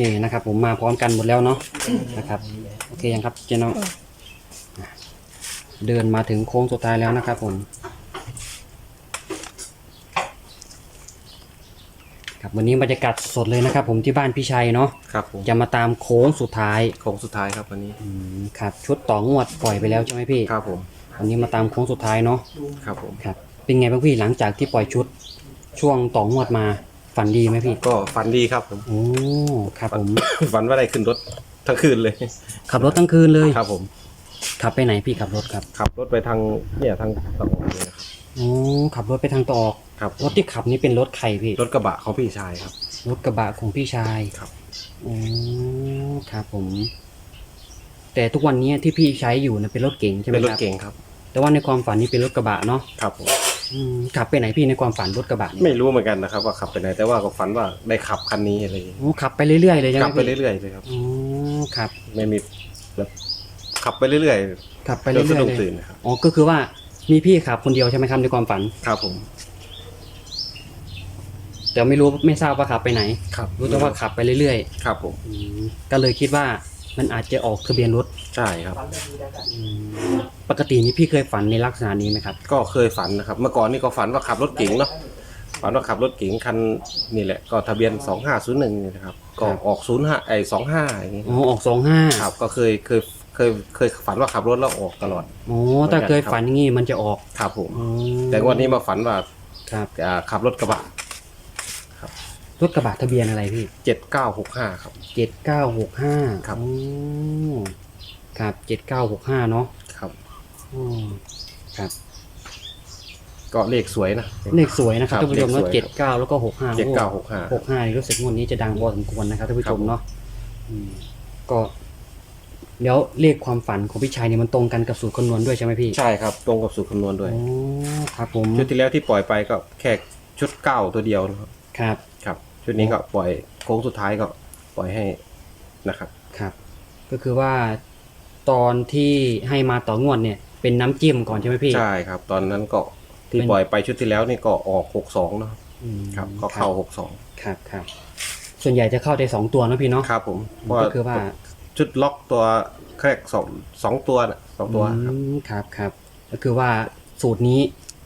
โอเคนะครับผมมาพร้อมกันหมดแล้วเนาะนะครับโอเคยังครับเจน้องอะเดินมาถึงโค้งสุดท้ายแล้วนะครับผมครับวันนี้บรรยากาศสดเลยนะครับ ผมที่บ้านพี่ชัยเนาะครับผมจะมาตามโค้งสุดท้ายโค้งสุดท้ายครับวันนี้อืมครับชุดต่องวดปล่อยไปแล้วใช่ไหมพี่ครับผมวันนี้มาตามโค้งสุดท้ายเนาะครับผมครับเป็นไงบ้างพี่หลังจากที่ปล่อยชุดช่วงต่องวดมา ฝันดีไหมพี่ก็ฝันดีครับผม โอ้ครับผม ฝันว่าได้ขึ้นรถทั้งคืนเลย ขับรถทั้งคืนเลยครับผมขับไปไหนพี่ขับรถครับขับรถไปทางเนี่ยทางตะวันออกเลยนะครับ โอ้ขับรถไปทางตะออกครับ รถที่ขับนี่เป็นรถใครพี่รถกระบะของพี่ชายครับ รถกระบะของพี่ชายครับ โอ้ครับผม แต่ทุกวันนี้ที่พี่ใช้อยู่นะเป็นรถเก๋งใช่ไหมเป็นรคถรับเก่งครับ แต่ว่าในความฝันนี่เป็นรถกระบะเนาะครับผม อืมขับไปไหนพี่ในความฝันรถกระบะนี่ไม่รู้เหมือนกันนะครับ ว่าขับไปไหนแต่ว่าก็ฝันว่าได้ขับคันนี้อะไรอย่างเงี้ยโอ้ขับไปเรื่อยๆเลยใช่ไหมขับไปพี่เรื่อยๆเลยครับ อ๋อครับ ไม่มีแบบขับไปเรื่อยขับไปๆเรื่จนสะอยดุ้งๆเลตื่ยนนะครับอ๋อก็คือว่ามีพี่ขับคนเดียวใช่ไหมครับในความฝัน ครับผมแต่ไม่รู้ไม่ทราบว่าขับไปไหน ครับรู้แต่ว่าขับไปเรื่อยครับผมๆอืมก็เลยคิดว่ามันอาจจะออกทะเบียนรถใช่ครับ อืม ปกตินี่พี่เคยฝันในลักษณะนี้ไหมครับ ก็เคยฝันนะครับ เมื่อก่อนนี่ก็ฝันว่าขับรถเก๋งเนาะฝันว่าขับรถเก๋งคันนี่แหละก็ทะเบียนสองห้าศูนย์หนึ่งนี่นะครับก็ครับออกศูนย์ห้าไอสองห้าอย่างงี้อ๋อออกสองห้าครับก็เคยเคยเคยเคยฝันว่าขับรถแล้วออกตลอดอ๋อถ้าเคยฝันอย่างงี้มันจะออกครับผมอ๋อแต่วันนี้มาฝันว่าครับอ่าขับรถกระบะรถกระบะทะเบียนอะไรพี่เจ็ดเก้าหกห้าครับ เจ็ดเก้าหกห้าครับ ครับเจ็ดเก้าหกห้าเนาะครับ อ๋อครับก็เลขสวยนะ เลขสวยนะครับครับท่านผู้ชมเลขสเนาะวย เจ็ดเก้าแล้วก็หกห้าเจ็ดเก้าหกห้า หกห้ารู้สึกงวดนี้จะดังพอสมควรนะครับท่านผู้ชมครับผม เนาะอืมก็แล้วเลขความฝันของพี่ชายเนี่ยมันตรงกันกับสูตรคำนวณด้วยใช่ไหมพี่ใช่ครับ ตรงกับสูตรคำนวณด้วย อ๋อครับผมชุดที่แล้วที่ปล่อยไปก็แค่ชุดเก้าตัวเดียวนะครับครับ ครับ ชุดนี้ก็ปล่อยโค้งสุดท้ายก็ปล่อยให้นะครับ ครับ ก็คือว่าตอนที่ให้มาต่องวดเนี่ย เป็นน้ำจิ้มก่อนใช่ไหมพี่ ใช่ครับ ตอนนั้นก็ที่เป็น ปล่อยไปชุดที่แล้วนี่ก็ออกหกสองนะครับอืมครับก็เข้าหกสองครับครับ ส่วนใหญ่จะเข้าได้สองตัวเนอะพี่เนาะครับผมเพราะก็คือว่าชุดล็อกตัวแค่สองสองตัวน่ะสองตัวครับอืมครับครับก็คือว่าสูตรนี้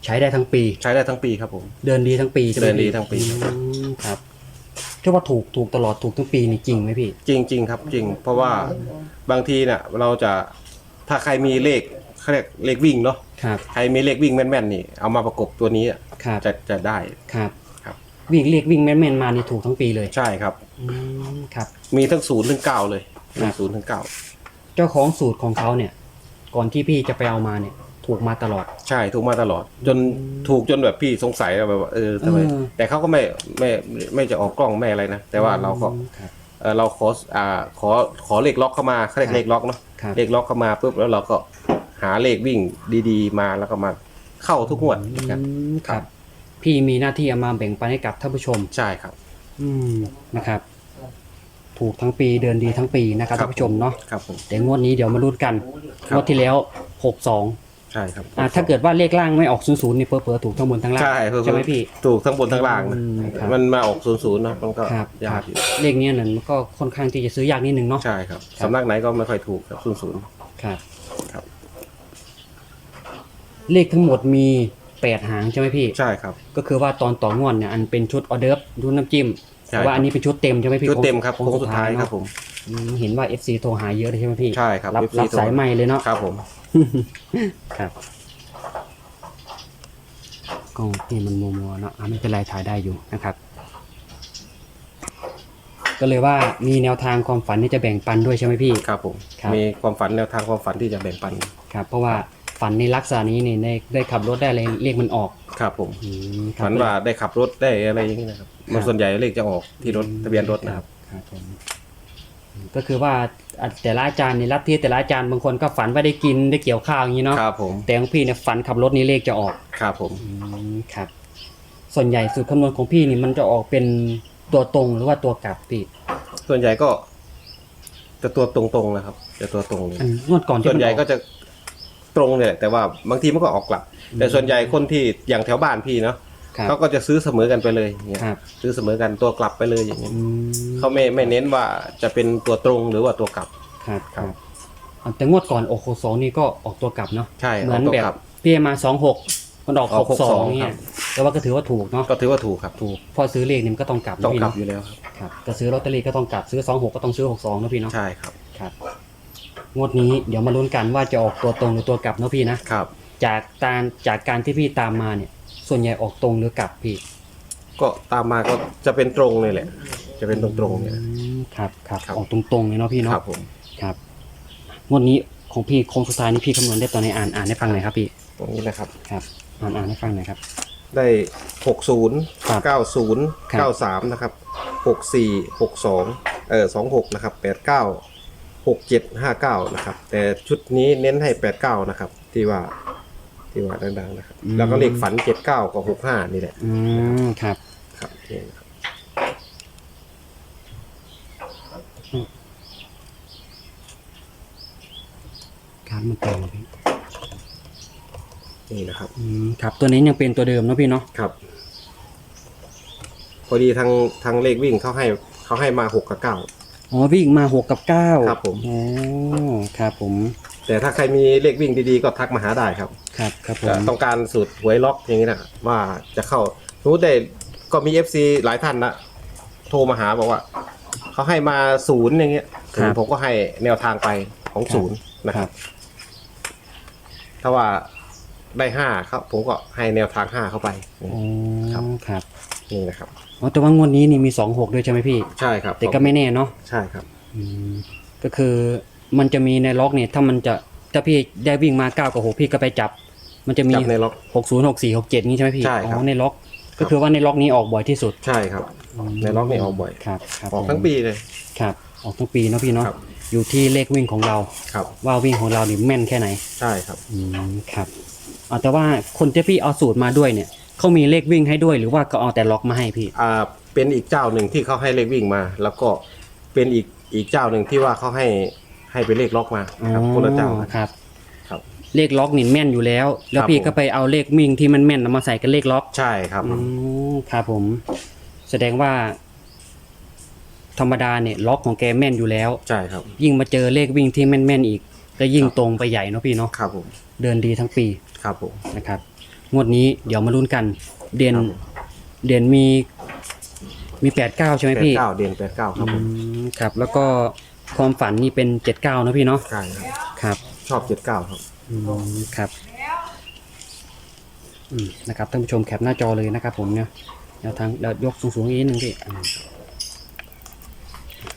ใช้ได้ทั้งปี ใช้ได้ทั้งปีครับผม เดินดีทั้งปีใช่ไหมเดินดีพี่ทั้งปี อืมครับเชื่อว่าถูกถูกตลอดถูกทั้งปีนี่จริงไหมพี่จริงจริง ๆ ครับจริง เพราะว่าบางทีเนี่ยเราจะถ้าใครมีเลข เขาเรียกเลขวิ่งเนาะครับใครมีเลขวิ่งแม่นๆนี่เอามาประกบตัวนี้อะครับจะจะได้ ครับ ครับ วิ่งเรียกวิ่งแม่นๆมานี่ถูกทั้งปีเลยใช่ครับ อืมครับ มีทั้งศูนย์ถึงเก้าเลยครัมีบศูนย์ถึงเก้าเจ้าของสูตรของเขาเนี่ย ก่อนที่พี่จะไปเอามาเนี่ย ถูกมาตลอด ใช่ถูกมาตลอด จนถูกจนแบบพี่สงสัยแบบว่าเออทำไมเออ แต่เขาก็ไม่ไม่ไม่จะออกกล้องไม่อะไรนะแต่ว่าเราก็อืมครับ เออเราขออ่าขอขอเลขล็อกเข้ามาเขาเรียคกรับเลขล็อกเนาะครับ เลขล็อกเข้ามาปุ๊บแล้วเราก็ หาเลขวิ่งดีๆ มาแล้วก็มาเข้าทุกงวดเหมือนกันอืมครับ พี่มีหน้าที่เอามาแบ่งปันให้กับท่านผู้ชม ใช่ครับ อืมนะครับ ถูกทั้งปีเดินดีทั้งปีนะครับครับ ท่านผู้ชมเนาะครับผม แต่งวดนี้เดี๋ยวมาลุ้นกันครับ งวดที่แล้วหกสองใช่ครับอ่าถ้าเกิดว่าเลขล่างไม่ออกศูนย์ศูนย์นี่เผลอๆถูกทั้งบนทั้งล่างใช่เพิ่มใช่ไหมพี่ ถูกทั้งบนทั้งล่างนะอืมครับมันมาออกศูนย์ศูนย์นะมันก็ครับ ยาครักบอยู่เลขเนี้ยนั่นมันก็ค่อนข้างที่จะซื้อยากนิดนึงเนาะ ใช่ครับครับ สำนักไหนก็ไม่ค่อยถูกครับศูนย์ศูนย์ ครับ ครับ เลขทั้งหมดมีแปดหางใช่ไหมพี่ ใช่ครับ ก็คือว่าตอนต่องวดเนี่ยอันเป็นชุดออเดิร์ฟชุดน้ำจิ้ม ใช่แต่ว่าอันนี้เป็นชุดเต็มใช่ไหมพี่ชุดเต็มครับโค้โค้งงสุดท้ายเนอะครับผม อืมเห็นว่า FC โทรหาเยอะเลยใช่ไหมพี่ใช่ครับรับ FC รับโทรสายใหม่เลยเนาะ ครับผม ครับกล้องนี่มันมัวมัวๆเนาะอะไม่เป็นไรถ่ายได้อยู่นะครับ ก็เลยว่ามีแนวทางความฝันที่จะแบ่งปันด้วยใช่ไหมพี่ ครับผม ครับ มีความฝันแนวทางความฝันที่จะแบ่งปัน ครับ เพราะว่า ฝันในลักษณะนี้เนี่ยได้ได้ขับรถได้อะไรเรียกมันออกครับผมอืมครับ ฝันว่าได้ขับรถได้อะไรอย่างนี้นะครับมันส่วนใหญ่เลขจะออกที่รถทะเบียนรถนะครับ ครับผมก็คือว่าอะแต่ละอาจารย์ในลัทธิแต่ละอาจารย์บางคนก็ฝันว่าได้กินได้เกี่ยวข้าวอย่างนี้เนาะครับผมแต่ของพี่เนี่ยฝันขับรถนี่เลขจะออกครับผมอืมครับ ส่วนใหญ่สูตรคำนวณของพี่นี่มันจะออกเป็นตัวตรงหรือว่าตัวกลับพี่ส่วนใหญ่ก็ จะตัวตรงๆนะครับ จะตัวตรงเลยอันงวดก่อนที่ส่วนใหญ่มัออก็จะ ตรงเนี่ยแหละแต่ว่าบางทีมันก็ออกกลับ แต่ส่วนใหญ่คนที่อย่างแถวบ้านพี่เนาะครับ เขาก็จะซื้อเสมอกันไปเลยอย่างเงี้ยครับซื้อเสมอกันตัวกลับไปเลยอย่างเงี้ยอืมเขาไม่ไม่เน้นว่าจะเป็นตัวตรงหรือว่าตัวกลับ ครับคครัรับบอะแต่งวดก่อนโอโคสองนี่ก็ออกตัวกลับเนาะใช่เหมือนออกตัวแบบกลับพี่มาสองหกมันออกอหอกกสอง62เนี่ครัยบ แต่ว่าก็ถือว่าถูกเนาะก็ถือว่าถูกครับถูกพอซื้อเลขนี่มันก็ต้องกลับต้องนะพี่กลับเนาะอยู่แล้วครับครับจะซื้อลอตเตอรี่ก็ต้องกลับซื้อสองหกก็ต้องซื้อหกสองนะพี่เนาะใช่ครับ ครับ งวดนี้เดี๋ยวมาลุ้นกันว่าจะออกตัวตรงหรือตัวกลับเนาะพี่นะ ครับ จากการจากการที่พี่ตามมาเนี่ย ส่วนใหญ่ออกตรงหรือกลับพี่ก็ตามมาก็จะเป็นตรงเลยแหละ จะเป็นตรงๆเนี่ย อืมครับครับครับ ออกตรงๆเลยเนาะพี่เนาะครับผมครับงวดนี้ของพี่โค้งสุดท้ายนี่พี่คำนวณได้ตอนไหนอ่านอ่านให้ฟังหน่อยครับพี่ตรงนี้นะครับ ครับอ่านอ่านให้ฟังหน่อยครับ ได้หกศูนย์ครับเก้าศูนย์ครับ เก้าสามนะครับหกสี่หกสองเออสองหกนะครับแปดเก้า หกเจ็ดห้าเก้านะครับ แต่ชุดนี้เน้นให้แปดเก้านะครับ ที่ว่าที่ว่าดังๆนะครับแล้วก็เลขฝันเจ็ดเก้ากับหกห้านี่แหละอืมครับครับนี่นะครับครับมันเต็มเลยพี่นี่นะครับ อืมครับ ตัวนี้ยังเป็นตัวเดิมเนาะพี่เนาะครับ พอดีทางทางเลขวิ่งเขาให้เขาให้มาหกกับเก้า อ๋อวิ่งมาหกกับเก้าครับผม อ๋อครับผม แต่ถ้าใครมีเลขวิ่งดีๆ ก็ทักมาหาได้ครับครับครับผม ต้องการสูตรหวยล็อกอย่างนี้นะว่าจะเข้าสมมติได้ก็มี FC หลายท่านนะโทรมาหาบอกว่า เขาให้มาศูนย์อย่างเงี้ยศูนย์ผมก็ให้แนวทางไปของศูนย์นะครับ ถ้าว่าได้ห้าครับ ผมก็ให้แนวทางห้าเข้าไป อ๋อครับ ครับ นี่นะครับ อ๋อแต่ว่างวดนี้นี่มีสองหกด้วยใช่ไหมพี่ ใช่ครับแต่ก็ไม่แน่เนาะใช่ครับอืมก็คือมันจะมีในล็อกเนี่ยถ้ามันจะถ้าพี่ได้วิ่งมาเก้ากับหกพี่ก็ไปจับ มันจะมีจับในล็อก หกศูนย์หกสี่หกเจ็ดนี้ใช่ไหมพี่ใช่ครับ อ๋อในล็อก ก็คือว่าในล็อกนี้ออกบ่อยที่สุดใช่ครับ ในล็อกนี่ออกบ่อย ครับครับออกผมทั้งปีเลย ครับ ออกทั้งปีเนาะพี่เนาะครับ อยู่ที่เลขวิ่งของเรา ครับว่าวิ่งของเรานี่แม่นแค่ไหน ใช่ครับ อืมครับเอาแต่ว่าคนที่พี่เอาสูตรมาด้วยเนี่ย เขามีเลขวิ่งให้ด้วยหรือว่าก็เอาแต่ล็อกมาให้พี่ อ่าเป็นอีกเจ้าหนึ่งที่เขาให้เลขวิ่งมา แล้วก็เป็นอีกอีกเจ้าหนึ่งที่ว่าเขาให้ให้เป็นเลขล็อกมาครับคนละเจ้า อ๋อครับ ครับเลขล็อกนี่แม่นอยู่แล้ว แล้วครับพี่ผม ก็ไปเอาเลขวิ่งที่มันแม่นเอามาใส่กับเลขล็อกใช่ครับ อืมครับผม แสดงว่า ธรรมดาเนี่ยล็อกของแกแม่นอยู่แล้ว ใช่ครับ ยิ่งมาเจอเลขวิ่งที่แม่นๆอีก ก็ยิ่งตรงไปใหญ่เนาะพี่เนาะครับผมเดินดีทั้งปีครับผมนะครับ งวดนี้เดี๋ยวมาลุ้นกัน เด่นครับผม เด่นมีมีแปดเก้าใช่ไหมแปดพี่เก้าเดือนแปดเก้าครับผมอืมครับ แล้วก็ความฝันนี่เป็นเจ็ดเก้านะพี่เนาะใช่ครับครับชอบเจ็ดเก้าครับ อืมครับอืมนะครับท่านผู้ชมแคปหน้าจอเลยนะครับผมเนี่ยแนวทางเดี๋ยวยกสูงๆอีกนิดนึงพี่อ่า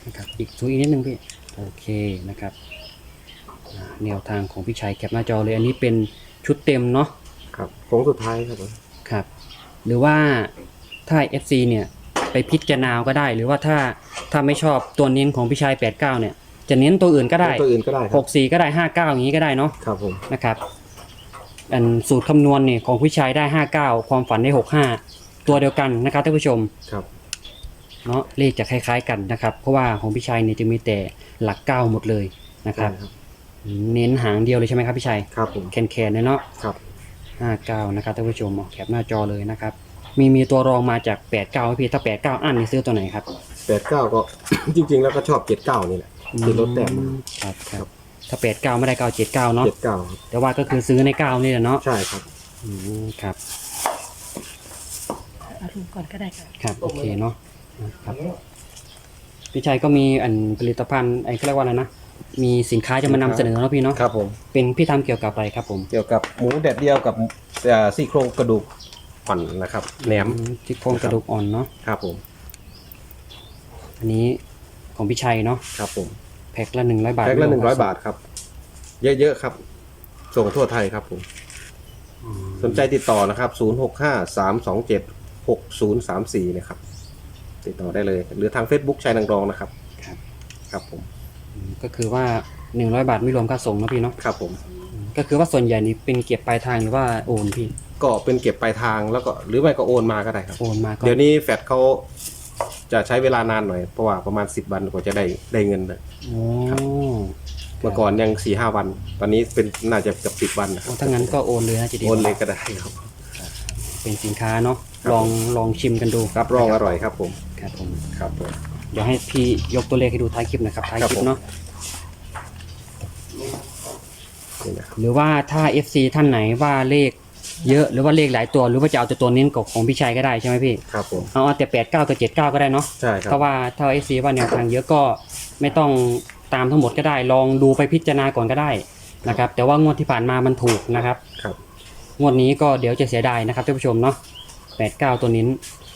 นะครับอีกสูงอีกนิดนึงพี่โอเคนะครับอ่าแนวทางของพี่ชัยแคปหน้าจอเลยอันนี้เป็นชุดเต็มเนาะ ครับโค้งสุดท้ายครับผมครับ หรือว่าถ้า FC เนี่ยไปพิจารณาก็ได้ หรือว่าถ้าถ้าไม่ชอบตัวเน้นของพี่ชัย89 เนี่ย จะเน้นตัวอื่นก็ได้ ตัวอื่นก็ได้คหรับกสี่ก็ได้ห้าเก้าอย่างนี้ก็ได้เนาะครับผมนะครับ อันสูตรคำนวณเนี่ยของพี่ชายได้ห้าเก้าความฝันได้หกห้าตัวเดียวกันนะครับท่านผู้ชม ครับเนาะเลขจะคล้ายๆกันนะครับ เพราะว่าของพี่ชายเนี่ยจะมีแต่หลักเก้าหมดเลยนะครับได้ครับ เน้นหางเดียวเลยใช่ไหมครับพี่ชัยครับผมแคนๆเลยเนาะครับ ห้าเก้านะครับท่านผู้ชมเอาแคปหน้าจอเลยนะครับ มีมีตัวรองมาจากแปดเก้าพี่ถ้าแปดเก้าอันนี่ซื้อตัวไหนครับ แปดเก้าก็ จริง ๆ แล้วก็ชอบเจ็ดเก้านี่แหละที่ลดแต้มมาครับคครัรับบถ้าแปดเก้าไม่ได้เก้าเจ็ดเก้าเนาะเจ็ดเก้าครับแต่ว่าก็คือซื้อในเก้านี่แหละเนาะใช่ครับ อืมครับ เอาถุงก่อนก็ได้ค่ะ ครับโอเคเนาะครับพี่ชัยก็มีอันผลิตภัณฑ์ไอ้เขาเรียกว่าอะไรนะ มีสินค้าจะมานำเสนอเนาะพี่เนาะครับผม เป็นพี่ทำเกี่ยวกับอะไรครับผมเกี่ยวกับหมูแดดเดียวกับเอ่อซี่โครงกระดูกอ่อนนะครับแหนมอืที่โครงกระดูกอ่อนเนาะครับผมอันนี้ของพี่ชัยเนาะครับผมแพ็คละหนึ่งร้อยบาทแพ็คละหนึ่งร้อยบาทครับ เยอะๆครับ ส่งทั่วไทยครับผม อืมสนใจติดต่อนะครับศูนย์หกห้าสามสองเจ็ดหกศูนย์สามสี่นะครับ ติดต่อได้เลย หรือทาง Facebook ชัยนางรองนะครับ ครับ ครับผมอืม ก็คือว่าหนึ่งร้อยบาทไม่รวมค่าส่งเนาะพี่เนาะครับผมอืมก็คือว่าส่วนใหญ่นี่เป็นเก็บปลายทางหรือว่าโอนพี่ก็เป็นเก็บปลายทางแล้วก็หรือไม่ก็โอนมาก็ได้ครับ โอนมาก็เดี๋ยวนี้แฟดเขาจะใช้เวลานานหน่อยเพราะว่าประมาณสิบวันกว่าจะได้ได้เงินเลยโอ้ครับ เมื่อก่อนยังสี่ห้าวัน ตอนนี้เป็นน่าจะเกือบสิบวันนะครัโอ้บถ้างั้นก็โอนเลยนะจะดีกโอว่านเลยก็ได้ครับ เป็นสินค้าเนาะลองลองชิมกันดูรับรองอร่อยครับผม ครับผม ครับผม เดี๋ยวให้พี่ยกตัวเลขให้ดูท้ายคลิปหนะครับท้ายคลิครับปผมเนาะนี่นะครับหรือว่าถ้า FC ท่านไหนว่าเลขเยอะหรือว่าเลขหลายตัว หรือว่าจะเอาแต่ตัวเน้นกับของพี่ชัยก็ได้ใช่ไหมพี่ครับผมเอาเอาแต่แปดเก้ากับเจ็ดเก้าก็ได้เนาะใช่ครับเพราะว่าถ้า FC ว่าแนวทางเยอะก็ไม่ต้องตามทั้งหมดก็ได้ ลองดูไปพิจารณาก่อนก็ได้นะครับแต่ว่างวดที่ผ่านมามันถูกนะครับ ครับงวดนี้ก็เดี๋ยวจะเสียดายนะครับท่านผู้ชมเนาะแปดเก้าตัวนี้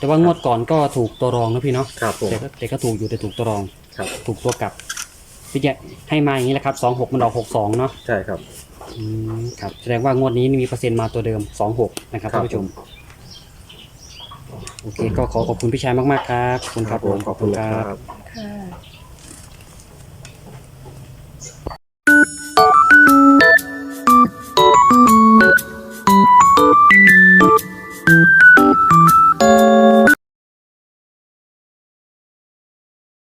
แต่ว่างวดก่อนก็ถูกตัวรองนะพี่เนาะครับผม แต่ก็แต่ก็ถูกอยู่แต่ถูกตัวรอง ครับ ถูกตัวกลับพี่จะให้มาอย่างนี้แหละครับสองหกมันออกหกสองเนาะใช่ครับ อืมครับแสดงว่างวดนี้มีเปอร์เซ็นต์มาตัวเดิมสองหกนะครับครับ ท่านผู้ชมโอเคก็ขอขอบคุณพี่ชายมากๆครับขอบคุณครับผมขอบคุณครับ ค่ะ